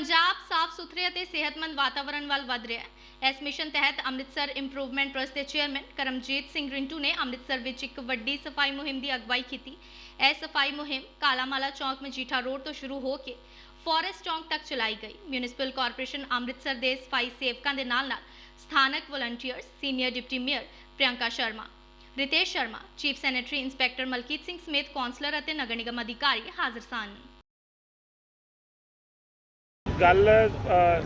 ਪੰਜਾਬ ਸਾਫ਼ ਸੁਥਰੇ ਅਤੇ ਸਿਹਤਮੰਦ ਵਾਤਾਵਰਣ ਵੱਲ ਵਧ ਰਿਹਾ ਹੈ। ਇਸ ਮਿਸ਼ਨ ਤਹਿਤ ਅੰਮ੍ਰਿਤਸਰ ਇੰਪਰੂਵਮੈਂਟ ਟਰਸਟ ਦੇ ਚੇਅਰਮੈਨ ਕਰਮਜੀਤ ਸਿੰਘ ਰਿੰਟੂ ਨੇ ਅੰਮ੍ਰਿਤਸਰ ਵਿੱਚ ਇੱਕ ਵੱਡੀ ਸਫ਼ਾਈ ਮੁਹਿੰਮ ਦੀ ਅਗਵਾਈ ਕੀਤੀ। ਇਹ ਸਫ਼ਾਈ ਮੁਹਿੰਮ ਕਾਲਾਮਾਲਾ ਚੌਂਕ ਮਜੀਠਾ ਰੋਡ ਤੋਂ ਸ਼ੁਰੂ ਹੋ ਕੇ ਫੋਰੈਸਟ ਚੌਂਕ ਤੱਕ ਚਲਾਈ ਗਈ। ਮਿਊਨਿਸਪਲ ਕਾਰਪੋਰੇਸ਼ਨ ਅੰਮ੍ਰਿਤਸਰ ਦੇ ਸਫ਼ਾਈ ਸੇਵਕਾਂ ਦੇ ਨਾਲ ਨਾਲ ਸਥਾਨਕ volunteers senior deputy mayor Priyanka Sharma, Ritesh Sharma chief sanitary inspector Malkit Singh ਸਮੇਤ ਕੌਂਸਲਰ ਅਤੇ ਨਗਰ ਨਿਗਮ ਅਧਿਕਾਰੀ ਹਾਜ਼ਰ ਸਨ। ਗੱਲ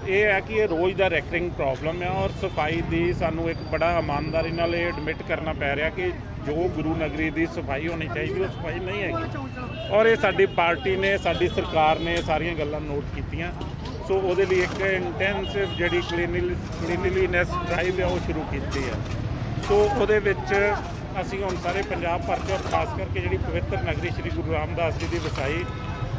ਇਹ ਹੈ ਕਿ ਇਹ ਰੋਜ਼ ਦਾ ਰੈਕਰਿੰਗ ਪ੍ਰੋਬਲਮ ਹੈ ਔਰ ਸਫ਼ਾਈ ਦੀ ਸਾਨੂੰ ਇੱਕ ਬੜਾ ਇਮਾਨਦਾਰੀ ਨਾਲ ਇਹ ਐਡਮਿਟ ਕਰਨਾ ਪੈ ਰਿਹਾ ਕਿ ਜੋ ਗੁਰੂ ਨਗਰੀ ਦੀ ਸਫ਼ਾਈ ਹੋਣੀ ਚਾਹੀਦੀ, ਉਹ ਸਫ਼ਾਈ ਨਹੀਂ ਹੈਗੀ। ਔਰ ਇਹ ਸਾਡੀ ਪਾਰਟੀ ਨੇ, ਸਾਡੀ ਸਰਕਾਰ ਨੇ ਸਾਰੀਆਂ ਗੱਲਾਂ ਨੋਟ ਕੀਤੀਆਂ। ਸੋ ਉਹਦੇ ਲਈ ਇੱਕ ਇੰਟੈਂਸਿਵ ਜਿਹੜੀ ਕਲੀਨਲੀਨੈਸ ਡਰਾਈਵ ਹੈ, ਉਹ ਸ਼ੁਰੂ ਕੀਤੀ ਹੈ। ਸੋ ਉਹਦੇ ਵਿੱਚ ਅਸੀਂ ਹੁਣ ਸਾਰੇ ਪੰਜਾਬ ਭਰ 'ਚ ਔਰ ਖਾਸ ਕਰਕੇ ਜਿਹੜੀ ਪਵਿੱਤਰ ਨਗਰੀ ਸ੍ਰੀ ਗੁਰੂ ਰਾਮਦਾਸ ਜੀ ਦੀ ਵਸਾਈ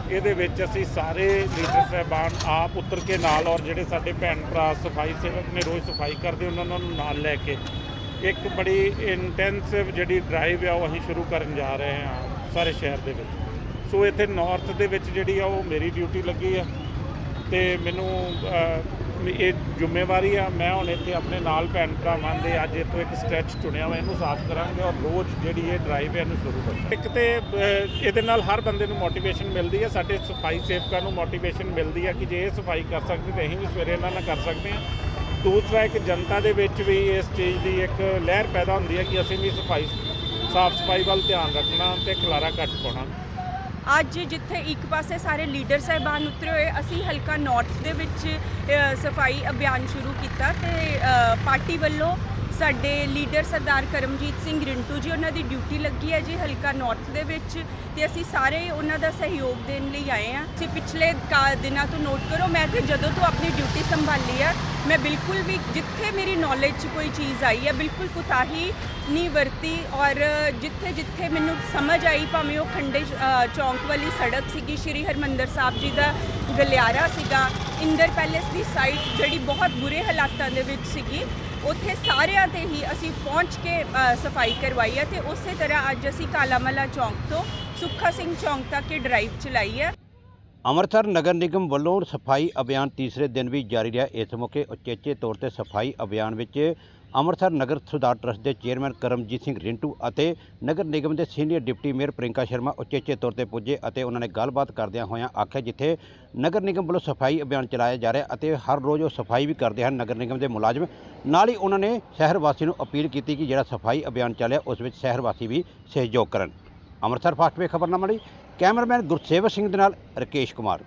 ਇਹਦੇ ਵਿੱਚ ਅਸੀਂ ਸਾਰੇ ਲੀਡਰ ਸਾਹਿਬਾਨ ਆਪ ਉਤਰ ਕੇ ਨਾਲ ਔਰ ਜਿਹੜੇ ਸਾਡੇ ਭੈਣ ਭਰਾ ਸਫ਼ਾਈ ਸੇਵਕ ਨੇ ਰੋਜ਼ ਸਫ਼ਾਈ ਕਰਦੇ, ਉਹਨਾਂ ਨੂੰ ਨਾਲ ਲੈ ਕੇ ਇੱਕ ਬੜੀ ਇੰਟੈਂਸਿਵ ਜਿਹੜੀ ਡਰਾਈਵ ਆ ਉਹ ਅਸੀਂ ਸ਼ੁਰੂ ਕਰਨ ਜਾ ਰਹੇ ਹਾਂ ਸਾਰੇ ਸ਼ਹਿਰ ਦੇ ਵਿੱਚ। ਸੋ ਇੱਥੇ ਨਾਰਥ ਦੇ ਵਿੱਚ ਜਿਹੜੀ ਆ ਉਹ ਮੇਰੀ ਡਿਊਟੀ ਲੱਗੀ ਆ ਤੇ ਮੈਨੂੰ ਇਹ ਜ਼ਿੰਮੇਵਾਰੀ ਆ ਮੈਂ ਹੁਣ ਇੱਥੇ ਆਪਣੇ ਨਾਲ ਭੈਣ ਭਰਾਵਾਂ ਦੇ ਅੱਜ ਇੱਥੋਂ ਇੱਕ ਸਟ੍ਰੈਚ ਚੁਣਿਆ ਵਾ ਇਹਨੂੰ ਸਾਫ਼ ਕਰਾਂਗੇ ਔਰ ਰੋਜ਼ ਜਿਹੜੀ ਇਹ ਡਰਾਈਵ ਹੈ ਇਹਨੂੰ ਸ਼ੁਰੂ ਕਰਾਂਗੇ। ਇੱਕ ਤੇ ਅਹ, ਇਹਦੇ ਨਾਲ ਹਰ ਬੰਦੇ ਨੂੰ ਮੋਟੀਵੇਸ਼ਨ ਮਿਲਦੀ ਹੈ ਸਾਡੇ ਸਫ਼ਾਈ ਸੇਵਕਾਂ ਨੂੰ ਮੋਟੀਵੇਸ਼ਨ ਮਿਲਦੀ ਹੈ ਕਿ ਜੇ ਇਹ ਸਫ਼ਾਈ ਕਰ ਸਕਦੇ ਤੇ ਅਸੀਂ ਵੀ ਸਵੇਰੇ ਇਹਨਾਂ ਨਾਲ ਕਰ ਸਕਦੇ ਹਾਂ ਦੂਸਰਾ ਇੱਕ ਜਨਤਾ ਦੇ ਵਿੱਚ ਵੀ ਇਸ ਚੀਜ਼ ਦੀ ਇੱਕ ਲਹਿਰ ਪੈਦਾ ਹੁੰਦੀ ਹੈ ਕਿ ਅਸੀਂ ਵੀ ਸਫ਼ਾਈ ਸਾਫ਼ ਸਫ਼ਾਈ ਵੱਲ ਧਿਆਨ ਰੱਖਣਾ ਤੇ ਖਲਾਰਾ ਘੱਟ ਪਾਉਣਾ। ਅੱਜ ਜਿੱਥੇ ਇੱਕ ਪਾਸੇ ਸਾਰੇ ਲੀਡਰ ਸਾਹਿਬਾਨ ਉਤਰੇ ਹੋਏ, ਅਸੀਂ ਹਲਕਾ ਨਾਰਥ ਦੇ ਵਿੱਚ ਸਫ਼ਾਈ ਅਭਿਆਨ ਸ਼ੁਰੂ ਕੀਤਾ ਤੇ ਪਾਰਟੀ ਵੱਲੋਂ ਸਾਡੇ ਲੀਡਰ ਸਰਦਾਰ ਕਰਮਜੀਤ ਸਿੰਘ ਰਿੰਟੂ ਜੀ, ਉਹਨਾਂ ਦੀ ਡਿਊਟੀ ਲੱਗੀ ਹੈ ਜੀ ਹਲਕਾ ਨਾਰਥ ਦੇ ਵਿੱਚ ਤੇ ਅਸੀਂ ਸਾਰੇ ਉਹਨਾਂ ਦਾ ਸਹਿਯੋਗ ਦੇਣ ਲਈ ਆਏ ਆ ਤੁਸੀਂ ਪਿਛਲੇ ਕਾ- ਦਿਨਾਂ ਤੋਂ ਨੋਟ ਕਰੋ, ਮੈਂ ਤੇ ਜਦੋਂ ਤੋਂ ਆਪਣੀ ਡਿਊਟੀ ਸੰਭਾਲੀ ਆ ਮੈਂ ਬਿਲਕੁਲ ਵੀ ਜਿੱਥੇ ਮੇਰੀ ਨੌਲੇਜ 'ਚ ਕੋਈ ਚੀਜ਼ ਆਈ ਹੈ, ਬਿਲਕੁਲ ਕੁਤਾਹੀ ਨਹੀਂ ਵਰਤੀ ਔਰ ਜਿੱਥੇ ਜਿੱਥੇ ਮੈਨੂੰ ਸਮਝ ਆਈ, ਭਾਵੇਂ ਉਹ ਖੰਡੇ ਚੌਂਕ ਵਾਲੀ ਸੜਕ ਸੀਗੀ, ਸ਼੍ਰੀ ਹਰਮੰਦਰ ਸਾਹਿਬ ਜੀ ਦਾ ਗਲਿਆਰਾ ਸੀਗਾ, ਇੰਦਰ ਪੈਲੇਸ ਦੀ ਸਾਈਟ ਜਿਹੜੀ ਬਹੁਤ ਬੁਰੇ ਹਾਲਾਤਾਂ ਦੇ ਵਿੱਚ ਸੀਗੀ ਉੱਥੇ ਸਾਰਿਆਂ ਤੇ ਹੀ ਅਸੀਂ ਪਹੁੰਚ ਕੇ ਸਫ਼ਾਈ ਕਰਵਾਈ ਹੈ ਤੇ ਉਸੇ ਤਰ੍ਹਾਂ ਅੱਜ ਅਸੀਂ ਕਾਲਾਮਲਾ ਚੌਂਕ ਤੋਂ ਸੁੱਖਾ ਸਿੰਘ ਚੌਂਕ ਤੱਕ ਇਹ ਡਰਾਈਵ ਚਲਾਈ ਹੈ। ਅੰਮ੍ਰਿਤਸਰ ਨਗਰ ਨਿਗਮ ਵੱਲੋਂ ਸਫ਼ਾਈ ਅਭਿਆਨ ਤੀਸਰੇ ਦਿਨ ਵੀ ਜਾਰੀ ਰਿਹਾ। ਇਸ ਮੌਕੇ ਉਚੇਚੇ ਤੌਰ ਤੇ ਸਫ਼ਾਈ ਅਭਿਆਨ ਵਿੱਚ ਅੰਮ੍ਰਿਤਸਰ ਨਗਰ ਸੁਧਾਰ ਟਰਸਟ ਦੇ ਚੇਅਰਮੈਨ ਕਰਮਜੀਤ ਸਿੰਘ ਰਿੰਟੂ ਅਤੇ ਨਗਰ ਨਿਗਮ ਦੇ senior deputy mayor Priyanka Sharma ਉਚੇਚੇ ਤੌਰ ਤੇ ਪੁੱਜੇ ਅਤੇ ਉਹਨਾਂ ਨੇ ਗੱਲਬਾਤ ਕਰਦਿਆਂ ਹੋਇਆਂ ਆਖਿਆ ਜਿੱਥੇ ਨਗਰ ਨਿਗਮ ਵੱਲੋਂ ਸਫ਼ਾਈ ਅਭਿਆਨ ਚਲਾਇਆ ਜਾ ਰਿਹਾ ਅਤੇ ਹਰ ਰੋਜ਼ ਉਹ ਸਫ਼ਾਈ ਵੀ ਕਰਦੇ ਹਨ, ਨਗਰ ਨਿਗਮ ਦੇ ਮੁਲਾਜ਼ਮ। ਨਾਲ ਹੀ ਉਹਨਾਂ ਨੇ ਸ਼ਹਿਰ ਵਾਸੀ ਨੂੰ ਅਪੀਲ ਕੀਤੀ ਕਿ ਜਿਹੜਾ ਸਫ਼ਾਈ ਅਭਿਆਨ ਚੱਲਿਆ, ਉਸ ਵਿੱਚ ਸ਼ਹਿਰ ਵਾਸੀ ਵੀ ਸਹਿਯੋਗ ਕਰਨ। ਅੰਮ੍ਰਿਤਸਰ ਫਾਸਟ ਵੇ ਖਬਰਨਾਮਾ ਲਈ ਕੈਮਰਾਮੈਨ ਗੁਰਸੇਵਕ ਸਿੰਘ ਦੇ ਨਾਲ ਰਕੇਸ਼ ਕੁਮਾਰ।